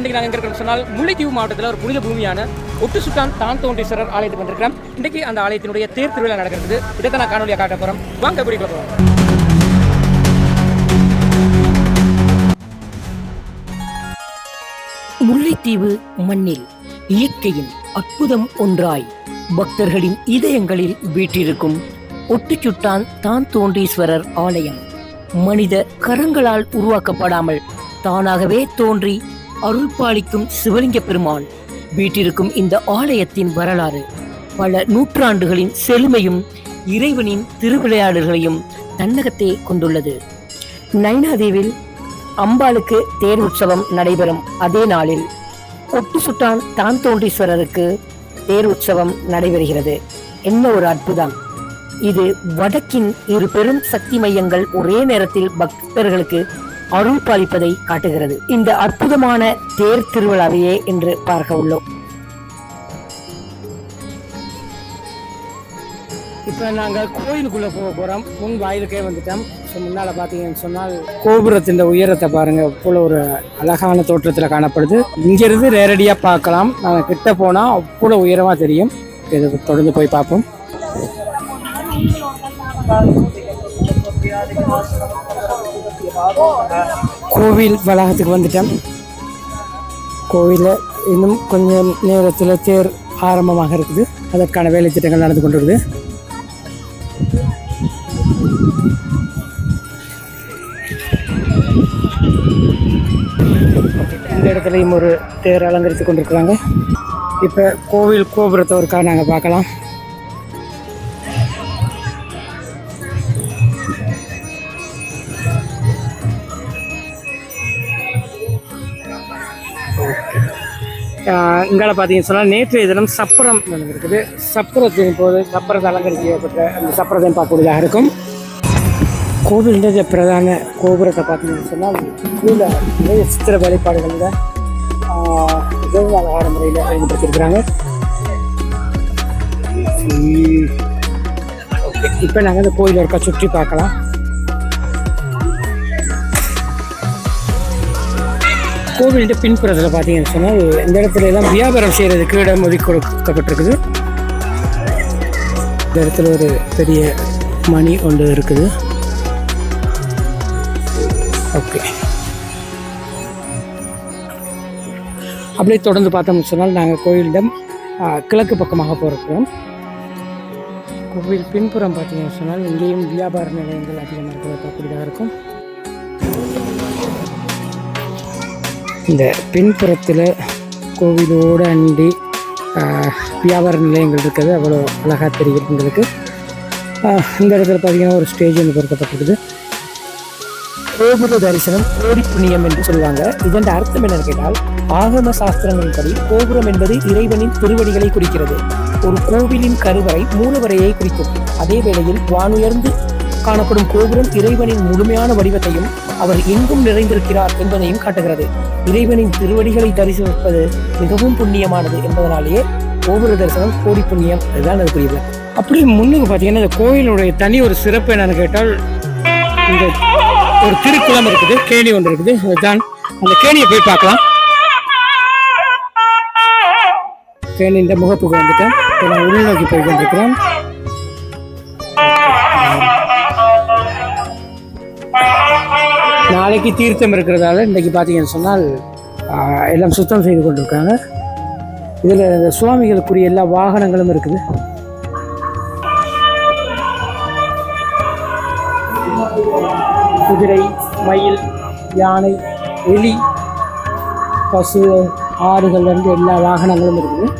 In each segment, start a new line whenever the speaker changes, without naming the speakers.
இன்றைக்கு நாங்கள் எங்க இருக்கிறோம். சொன்னால் முல்லைத்தீவு மாவட்டத்தில் ஒரு புனித பூமியான ஒட்டு சுட்டான் தான் தோன்றீஸ்வரர் ஆலயத்துக்கு வந்திருக்கிறோம். இன்றைக்கு அந்த ஆலயத்தினுடைய தேர் திருவிழா நடக்கிறது. இதை நான் காணொலியாக காட்ட போகிறோம் வாங்க வீடியோக்குள்ள போகிறோம்
முல்லைத்தீவு மண்ணில் இயற்கையின் அற்புதம் ஒன்றாய் பக்தர்களின் இதயங்களில் வீற்றிருக்கும் ஒட்டுச்சுட்டான் தான் தோன்றீஸ்வரர் ஆலயம் மனித கரங்களால் உருவாக்கப்படாமல் தானாகவே தோன்றி அருள் பாலிக்கும் சிவலிங்க பெருமான் வீட்டிருக்கும் இந்த ஆலயத்தின் வரலாறு. பல நூற்றாண்டுகளின் செழுமையும் இறைவனின் திருவிளையாடல்களையும் தன்னகத்தே கொண்டுள்ளது. நைனாதீவில் அம்பாளுக்கு தேர் உற்சவம் நடைபெறும் அதே நாளில் ஒட்டு சுட்டான் தான் தோன்றீஸ்வரருக்கு தேர் உற்சவம் நடைபெறுகிறது. என்ன ஒரு அற்புதம்! இது வடக்கின் இரு பெரும் சக்தி மையங்கள் ஒரே நேரத்தில் பக்தர்களுக்கு அருள் பாலிப்பதை காட்டுகிறது. இந்த அற்புதமான தேர் திருவிழாவையே என்று பார்க்க உள்ளோம்.
இப்போ நாங்கள் கோயிலுக்குள்ளே போக போகிறோம் முன் வாயிலுக்கே வந்துட்டோம். ஸோ முன்னால் பார்த்தீங்கன்னு சொன்னால் கோபுரத்தின் உயரத்தை பாருங்கள் அவ்வளோ ஒரு அழகான தோற்றத்தில் காணப்படுது. இங்கேருந்து நேரடியாக பார்க்கலாம். நாங்கள் கிட்ட போனால் அவ்வளோ உயரமாக தெரியும். இது தொடர்ந்து போய் பார்ப்போம். கோவில் வளாகத்துக்கு வந்துட்டோம் கோவிலில் இன்னும் கொஞ்சம் நேரத்தில் தேர் ஆரம்பமாக இருக்குது. அதற்கான வேலை திட்டங்கள் நடந்து கொண்டிருக்குது. இந்த இடத்துலையும் ஒரு தேர் அலங்கரித்து கொண்டிருக்கிறாங்க. இப்போ கோவில் கோபுரத்தை ஒருக்கா நாங்கள் பார்க்கலாம். இங்கால பார்த்தீங்கன்னு சொன்னால் நேற்றைய தினம் சப்பரம் நடந்திருக்குது. சப்பரத்தின் போது சப்பரத்தை அலங்கரிக்கப்பட்ட அந்த சப்பரத்தையும் பார்க்கக்கூடியதாக இருக்கும். கோவிலுடைய பிரதான கோபுரத்தை பார்த்தீங்கன்னு சொன்னால் கீழே நிறைய சித்திர வேலைப்பாடுகளில் மிகவும் அழகான முறையில் அறிமுகப்படுத்தியிருக்கிறாங்க இப்போ நாங்கள் இந்த கோயிலை இருக்கா சுற்றி பார்க்கலாம். கோவிலுடைய பின்புறத்தில் பார்த்தீங்கன்னு சொன்னால் இந்த இடத்துல எல்லாம் வியாபாரம் செய்கிறதுக்கு இடம் ஒதுக்கி கொடுக்கப்பட்டிருக்குது. இந்த இடத்துல ஒரு பெரிய மணி ஒன்று இருக்குது. ஓகே. அப்படியே தொடர்ந்து பார்த்தோம்னு சொன்னால் நாங்கள் கோயிலிடம் கிழக்கு பக்கமாக போகிறோம் கோவில் பின்புறம் பார்த்தீங்கன்னு சொன்னால் இங்கேயும் வியாபார நிலையங்கள் அதிகமாக இருக்கிறத பார்க்கக்கூடியதாக இருக்கும். இந்த பின்புறத்தில் கோவிலோடு அண்டி வியாபார நிலையங்கள் இருக்கிறது. அவ்வளோ அழகாக தெரிகிறது எங்களுக்கு இந்த இடத்துல பார்த்தீங்கன்னா ஒரு ஸ்டேஜ் ஒன்று பொருத்தப்பட்டிருக்குது. கோபுர தரிசனம் கோடி புண்ணியம் என்று சொல்லுவாங்க. இதன் அர்த்தம் என்னன்னு கேட்டால் ஆகம சாஸ்திரங்களின்படி கோபுரம் என்பது இறைவனின் திருவடிகளை குறிக்கிறது. ஒரு கோவிலின் கருவறை மூலவரையை குறிக்கும். அதே வேளையில் வானுயர்ந்து காணப்படும் கோபுரம் இறைவனின் முழுமையான வடிவத்தையும் அவர் எங்கும் நிறைந்திருக்கிறார் என்பதையும் காட்டுகிறது. இறைவனின் திருவடிகளை தரிசிப்பது மிகவும் புண்ணியமானது என்பதனாலேயே கோபுர தரிசனம் கோடி புண்ணியம் இதுதான் அது புரியுது. அப்படி முன்னுக்கு பார்த்தீங்கன்னா இந்த கோயிலுடைய தனி ஒரு சிறப்பு என்னன்னு கேட்டால் இந்த ஒரு திருக்குளம் இருக்குது கேணி ஒன்று இருக்குது. அதுதான் அந்த கேணியை போய் பார்க்கலாம். கேணி இந்த முகப்புக்கு வந்துட்டேன். நான் உள்நோக்கி போய் கொண்டிருக்கிறேன். நாளைக்கு தீர்த்தம் இருக்கிறதால இன்றைக்கி பார்த்தீங்கன்னு சொன்னால் எல்லாம் சுத்தம் செய்து கொண்டிருக்காங்க. இதில் இந்த சுவாமிகளுக்குரிய எல்லா வாகனங்களும் இருக்குது. குதிரை மயில் யானை எலி பசு ஆறுகள்லேருந்து எல்லா வாகனங்களும் இருக்குது.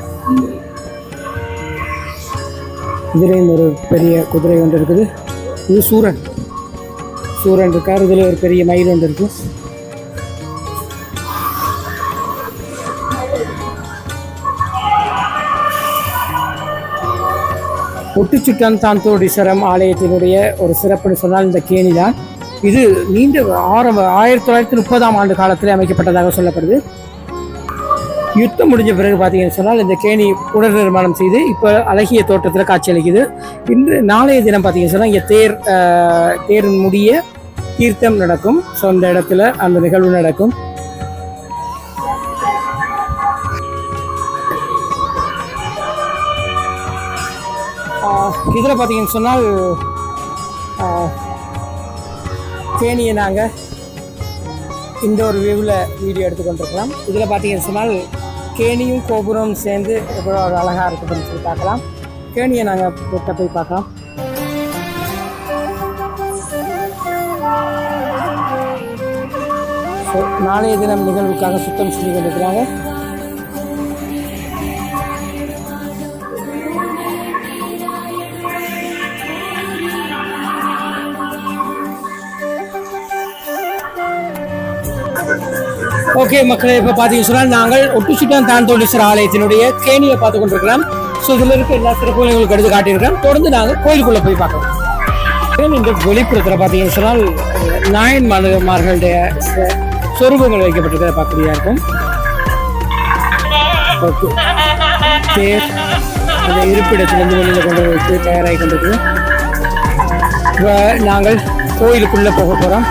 குதிரையும் ஒரு பெரிய குதிரை ஒன்று இருக்குது. இது சூரன். சூரன் இருக்கார். இதில் ஒரு பெரிய மயில் ஒன்று இருக்கு. ஒட்டுச்சுட்டான் தாந்தோடீஸ்வரம் ஆலயத்தினுடைய ஒரு சிறப்புன்னு சொன்னால் இந்த கேணி தான். இது நீண்ட ஆரம்ப ஆயிரத்தி தொள்ளாயிரத்தி முப்பதாம் ஆண்டு காலத்தில் அமைக்கப்பட்டதாக சொல்லப்படுது. யுத்தம் முடிஞ்ச பிறகு பார்த்தீங்கன்னு சொன்னால் இந்த கேணி புனர் நிர்மாணம் செய்து இப்போ அழகிய தோட்டத்தில் காட்சியளிக்குது இன்று நாளைய தினம் பார்த்தீங்கன்னு சொன்னால் இங்கே தேர் தேர் முடிய தீர்த்தம் நடக்கும். ஸோ அந்த இடத்துல அந்த நிகழ்வு நடக்கும். இதில் பார்த்தீங்கன்னு சொன்னால் தேனியை நாங்கள் இந்த ஒரு வியூவில் வீடியோ எடுத்துக்கொண்டிருக்கலாம். இதில் பார்த்தீங்கன்னு சொன்னால் கேணியும் கோபுரம் சேர்ந்து எவ்வளோ ஒரு அழகாக இருக்குதுன்னு சொல்லி பார்க்கலாம். கேணியை நாங்கள் கிட்ட போய் பார்க்கலாம். ஸோ நாளைய தினம் நிகழ்வுக்காக சுத்தம் செஞ்சு கொண்டிருக்கிறாங்க. ஓகே மக்களே இப்போ பார்த்தீங்கன்னு சொன்னால் நாங்கள் ஒட்டுச்சுட்டான் தான் ஆலயத்தினுடைய கேணியை பார்த்து கொண்டிருக்கிறோம். ஸோ இதில் இருக்க எல்லா சிறப்புகளையும் உங்களுக்கு எடுத்து காட்டியிருக்கிறோம். தொடர்ந்து நாங்கள் கோயிலுக்குள்ளே போய் பார்க்கலாம் இந்த வெளிப்புறத்தில் பார்த்தீங்கன்னு சொன்னால் நாயன் மனுமார்களுடைய சொரூபங்கள் வைக்கப்பட்டிருக்கிறத பார்க்கக்கூடியா இருக்கும். ஓகே. தேர் அந்த இருப்பிடத்திலிருந்து வெளியில் கொண்டு வைத்து தயாராகி கொண்டிருக்கு இப்போ நாங்கள் கோயிலுக்குள்ளே போக போகிறோம்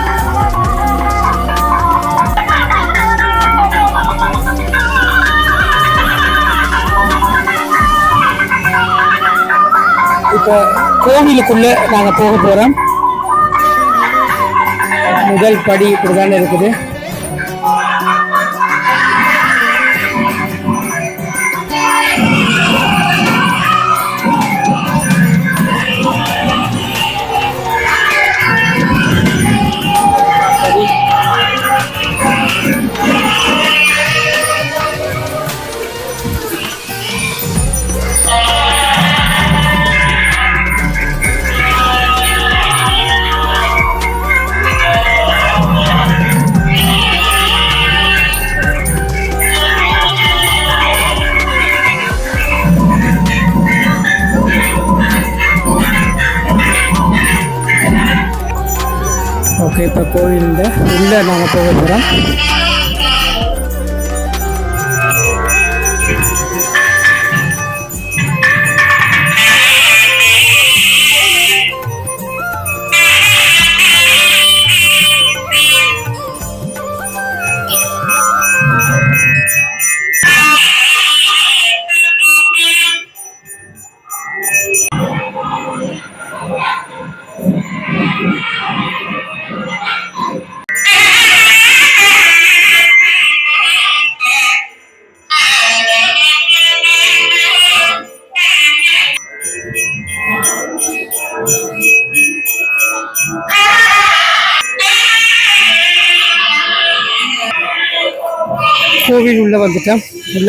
இப்போ கோவிலுக்குள்ள நாங்கள் போக போகிறோம் முதல் படி இப்படிதான் இருக்குது. உள்ளே நாங்கள்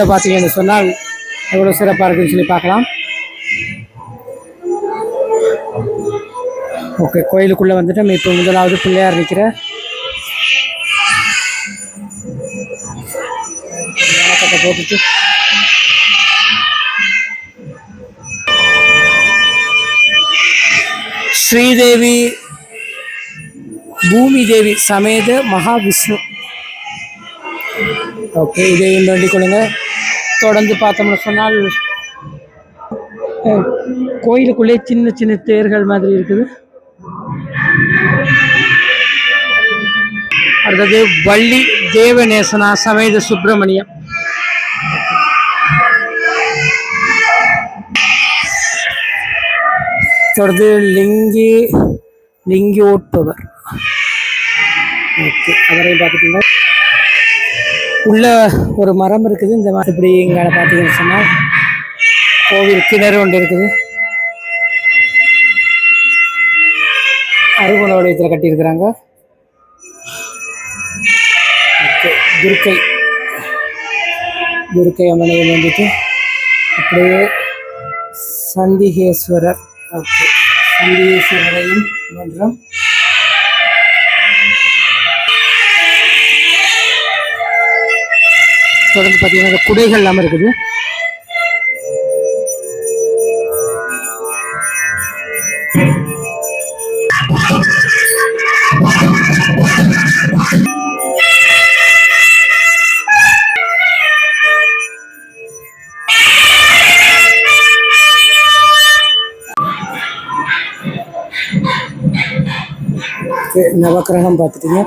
வந்துட்டோம் உள்ளே பார்த்தீங்கன்னு சொன்னால் எவ்வளோ சிறப்பாக இருக்குன்னு சொல்லி பார்க்கலாம். ஓகே கோயிலுக்குள்ளே வந்துட்டோம். இப்போ முதலாவது பிள்ளையார் நிற்கிற. போட்டுட்டு. ஸ்ரீதேவி பூமி தேவி சமேத மகாவிஷ்ணு. ஓகே இதையும் வேண்டிக் கொள்ளுங்க தொடர்ந்து பார்த்தோம்னு சொன்னால் கோயிலுக்குள்ளே சின்ன சின்ன தேர்கள் மாதிரி இருக்குது. அடுத்தது வள்ளி தேவநேசனா சமேத சுப்பிரமணியம். தொடர்ந்து லிங்கி லிங்கி ஓட்பவர் ஓகே அவரையும் பார்த்துட்டீங்க உள்ள ஒரு மரம் இருக்குது. இந்த மரம் இப்படி இங்கே பார்த்தீங்கன்னு சொன்னால் கோவில் கிணறு ஒன்று இருக்குது. அருகுண வளையத்தில் கட்டியிருக்கிறாங்க. ஓகே துர்க்கை துர்க்கை அம்மனையும் வந்துட்டு அப்படியே சந்திகேஸ்வரர் ஓகே சந்திகேஸ்வரரையும் மன்றம் தொடர்ந்து பார்த்தீங்கன்னா இந்த குடைகள் எல்லாமே இருக்குது. நவக்கிரகம் பார்த்துட்டீங்க.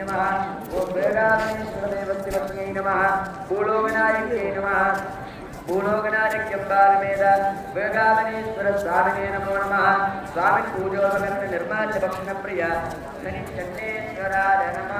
नमः ॐ वेदादेश्वरदेवत्यवत्यै नमः भूलोकनायक्यै नमः భూలోకనాయక్యంబాల మీద వేగామనేశ్వర స్వామినే నమో నమ. స్వామి పూజోపకరణ నిర్మాణ
భక్షణ ప్రియ
శని చండేశ్వరాయ నమ.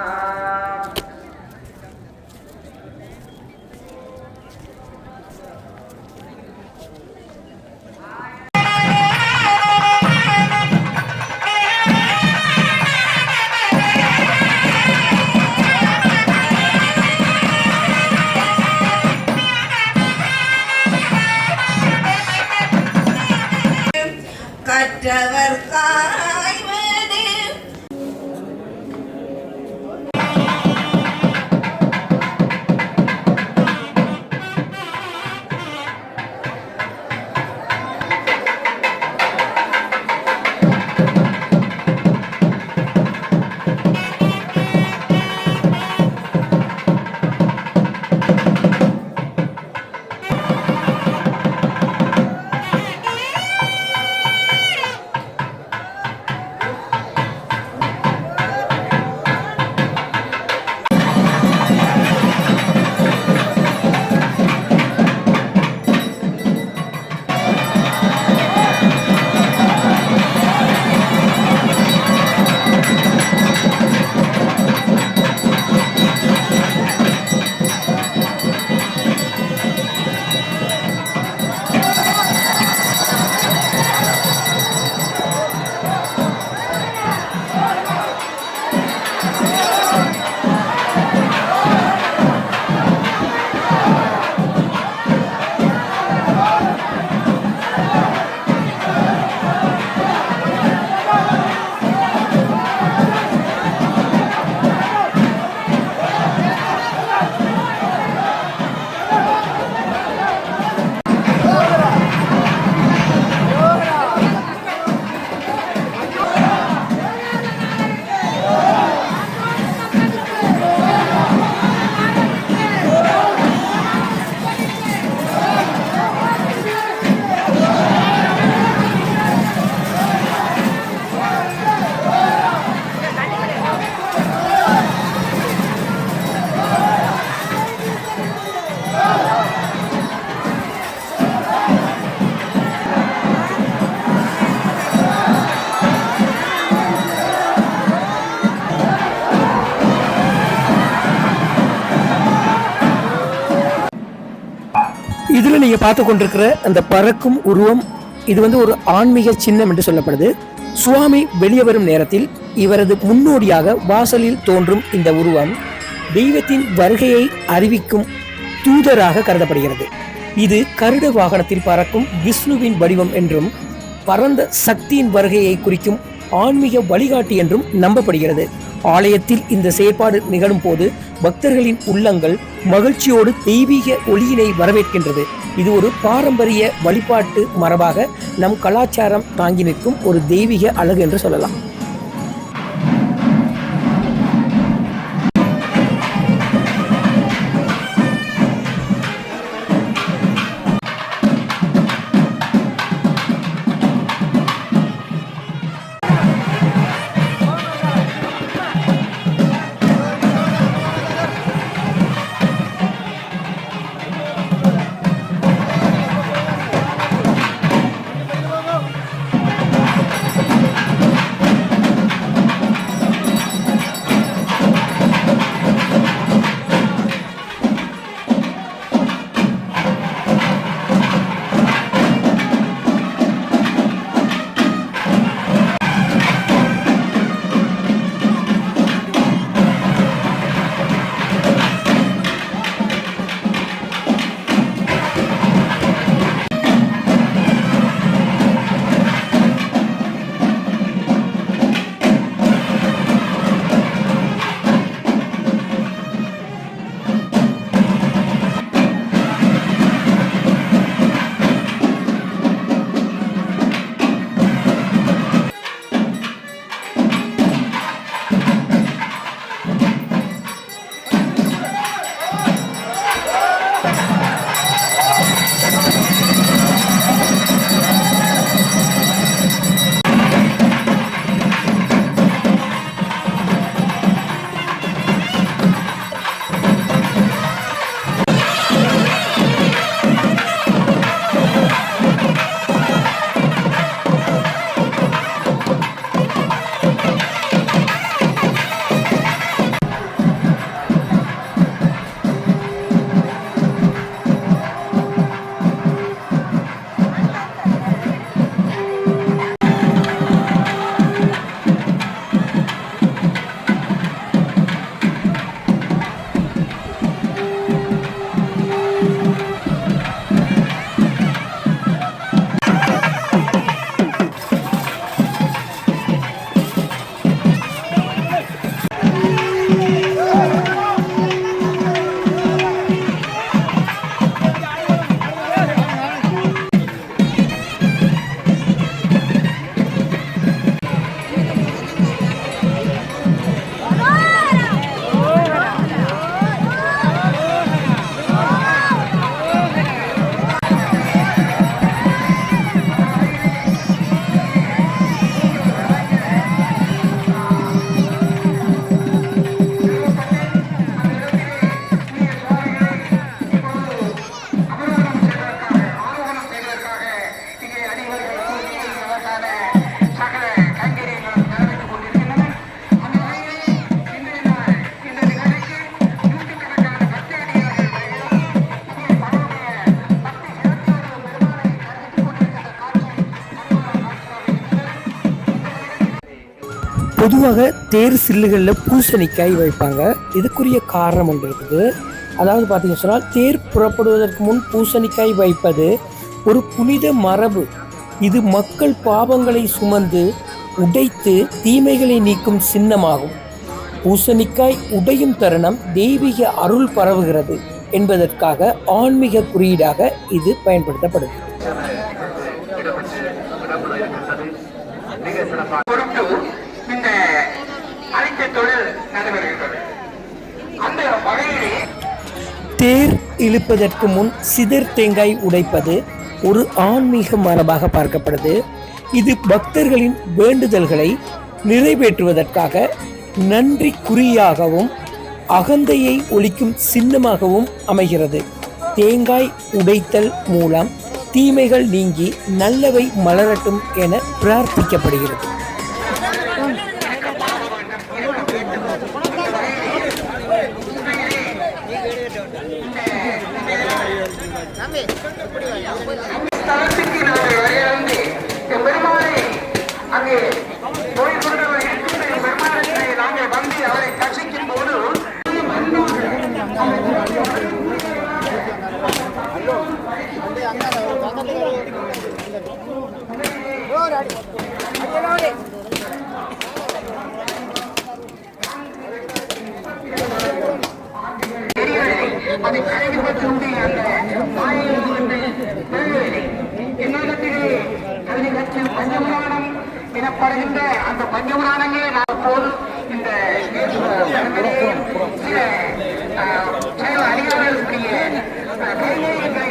பார்த்து கொண்டிருக்கிற அந்த பறக்கும் உருவம் இது வந்து ஒரு ஆன்மீக சின்னம் என்று சொல்லப்படுது. சுவாமி வெளியே வரும் நேரத்தில் இவரது முன்னோடியாக வாசலில் தோன்றும் இந்த உருவம் தெய்வத்தின் வருகையை அறிவிக்கும் தூதராக கருதப்படுகிறது. இது கருட வாகனத்தில் பறக்கும் விஷ்ணுவின் வடிவம் என்றும் பரந்த சக்தியின் வருகையை குறிக்கும் ஆன்மீக வழிகாட்டி என்றும் நம்பப்படுகிறது. ஆலயத்தில் இந்த செயற்பாடு நிகழும் போது பக்தர்களின் உள்ளங்கள் மகிழ்ச்சியோடு தெய்வீக ஒளியினை வரவேற்கின்றது. இது ஒரு பாரம்பரிய வழிபாட்டு மரபாக நம் கலாச்சாரம் தாங்கி நிற்கும் ஒரு தெய்வீக அழகு என்று சொல்லலாம். பொதுவாக தேர் சில்லுகளில் பூசணிக்காய் வைப்பாங்க. இதுக்குரிய காரணம் ஒன்று இருக்குது அதாவது பார்த்திங்க சொன்னால் தேர் புறப்படுவதற்கு முன் பூசணிக்காய் வைப்பது ஒரு புனித மரபு. இது மக்கள் பாவங்களை சுமந்து உடைத்து தீமைகளை நீக்கும் சின்னமாகும். பூசணிக்காய் உடையும் தருணம் தெய்வீக அருள் பரவுகிறது என்பதற்காக ஆன்மீக குறியீடாக இது பயன்படுத்தப்படுது
பொருட்டு இந்த அனைத்து தொழில் நடைபெறுகின்றது அந்த வகையிலே
தேர் இழுப்பதற்கு முன் சிதர் தேங்காய் உடைப்பது ஒரு ஆன்மீக மரபாக பார்க்கப்படுது. இது பக்தர்களின் வேண்டுதல்களை நிறைவேற்றுவதற்காக நன்றி குறியாகவும் அகந்தையை ஒழிக்கும் சின்னமாகவும் அமைகிறது. தேங்காய் உடைத்தல் மூலம் தீமைகள் நீங்கி நல்லவை மலரட்டும் என பிரார்த்திக்கப்படுகிறது
ஸ்தலத்துக்கு நாங்கள் வரையிலிருந்து பெருமானை அங்கே போய் கொண்டு இருக்கின்ற பெருமானத்தை நாங்கள் வந்து அவரை கசிக்கும் போது அதை கைவிடக்கூடிய அந்த எனப்படுகின்ற அந்த பஞ்சபுராணங்களை நான் அப்போது இந்த சில அதிகாரிகளுடைய அஹ்,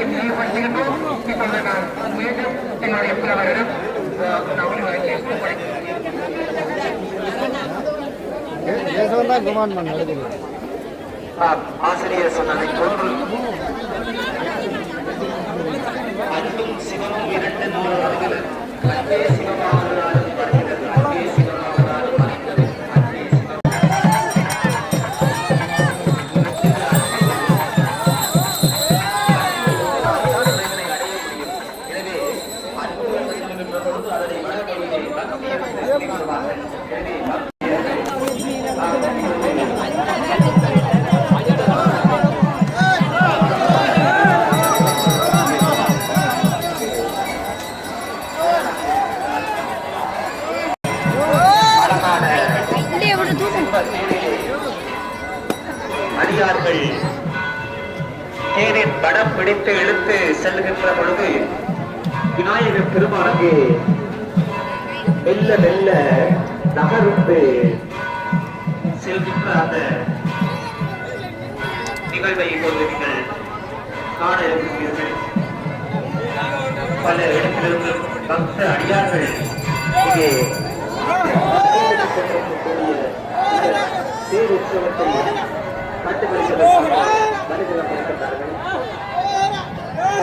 நினைவுபடுத்துகின்றோம். இப்பொழுது நான் மீண்டும் என்னுடைய புலவரிடம் ஆசிரியர் சொன்னதை போன்று அன்பும் சிவமும் இரண்டு நூல்கள் அன்பே சிவமாக தேர் உற்சவத்தை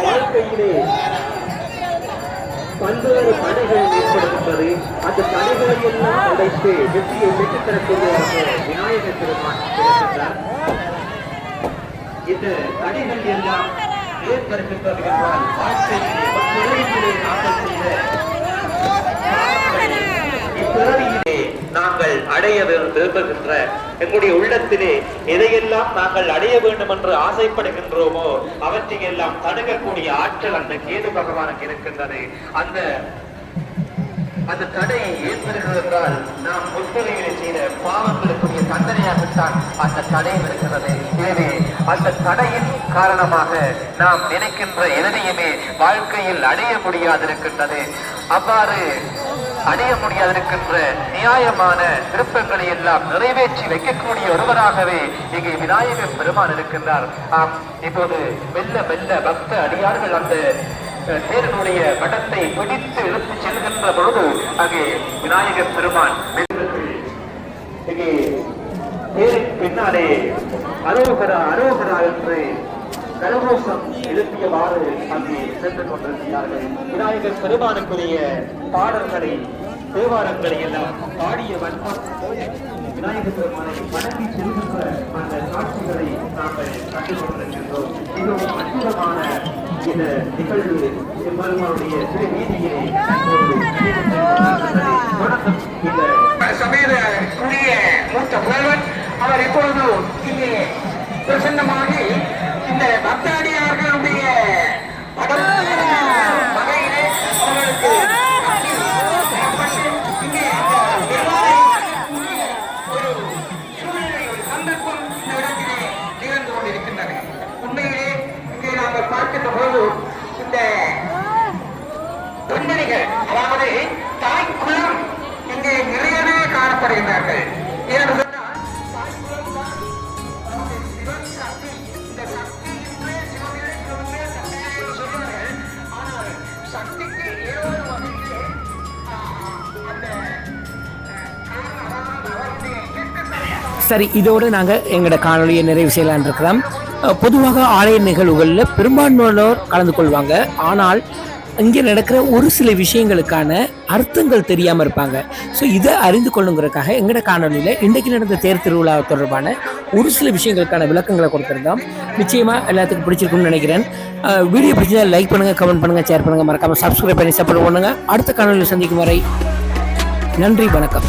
வாழ்க்கையிலே பல்வேறு தடைகள் ஏற்படுகின்றது அந்த தடைகளை எல்லாம் உடைத்து வெற்றியை பெற்றுத் விநாயகர் பெருமான் இருக்கின்றார் இந்த தடைகள் எல்லாம் ஏற்படுகின்றது என்றால் வாழ்க்கையிலே பிறவியிலே செய்த நாங்கள் அடைய விரும்புகின்ற எங்களுடைய உள்ளத்திலே எதையெல்லாம் நாங்கள் அடைய வேண்டும் என்று ஆசைப்படுகின்றோமோ அவற்றை எல்லாம் தடுக்கக்கூடிய ஆற்றல் அந்த கேது பகவானுக்கு இருக்கின்றது. அந்த அந்த தடையை ஏற்படுகிறது என்றால் நாம் முற்பகைகளை செய்த பாவங்களுக்குரிய தண்டனையாகத்தான் அந்த தடை இருக்கிறது எனவே அந்த தடையின் காரணமாக நாம் நினைக்கின்ற எதனையுமே வாழ்க்கையில் அடைய முடியாதிருக்கின்றது. அவ்வாறு அடைய முடியாதிருக்கின்ற நியாயமான விருப்பங்களை எல்லாம் நிறைவேற்றி வைக்கக்கூடிய ஒருவராகவே இங்கே விநாயகர் பெருமான் இருக்கின்றார். ஆம் இப்போது மெல்ல மெல்ல பக்த அடியார்கள் அந்த தேரனுடைய படத்தை பிடித்து இழுத்து செல்கின்ற பொழுது அங்கே விநாயகர் பெருமான் இங்கே தேரின் பின்னாலே அரோகரா அரோகரா என்று கரகோஷம் எழுப்பியவாறு அங்கே சென்று கொண்டிருக்கிறார்கள். விநாயகர் பெருமானுக்குரிய பாடல்களை தேவாரங்களை எல்லாம் பாடிய வண்ணம் விநாயகர் பெருமானை வணங்கி செல்கின்ற அந்த காட்சிகளை நாங்கள் கண்டு கொண்டிருக்கின்றோம். மிகவும் அற்புதமான இந்த நிகழ்வு பெருமானுடைய திரு வீதியிலே வணக்கம். இந்த சமய
மூத்த புலவர் அவர் இப்பொழுது இங்கே பிரசன்னமாகி இந்த பக்தாடியார்களுடைய வகையிலே அவர்களுக்கு உண்மையிலே இங்கே நாங்கள் பார்க்கின்ற போது இந்த பெண்மணிகள் அதாவது தாய் குலம் இங்கே நிறையவே காணப்படுகின்றார்கள்.
சரி இதோடு நாங்கள் எங்களோட காணொலியை நிறைவு செய்யலான் இருக்கிறோம். பொதுவாக ஆலய நிகழ்வுகளில் பெரும்பான்மையானோர் கலந்து கொள்வாங்க. ஆனால் இங்கே நடக்கிற ஒரு சில விஷயங்களுக்கான அர்த்தங்கள் தெரியாமல் இருப்பாங்க. ஸோ இதை அறிந்து கொள்ளுங்கிறதுக்காக எங்களோட காணொலியில் இன்றைக்கு நடந்த தேர் திருவிழா தொடர்பான ஒரு சில விஷயங்களுக்கான விளக்கங்களை கொடுத்துருந்தோம். நிச்சயமாக எல்லாத்துக்கும் பிடிச்சிருக்கும்னு நினைக்கிறேன். வீடியோ பிடிச்சா லைக் பண்ணுங்கள் கமெண்ட் பண்ணுங்கள் ஷேர் பண்ணுங்கள் மறக்காமல் சப்ஸ்கிரைப் பண்ணி சப்போர்ட் பண்ணுங்கள் அடுத்த காணொலியில் சந்திக்கும் வரை நன்றி வணக்கம்.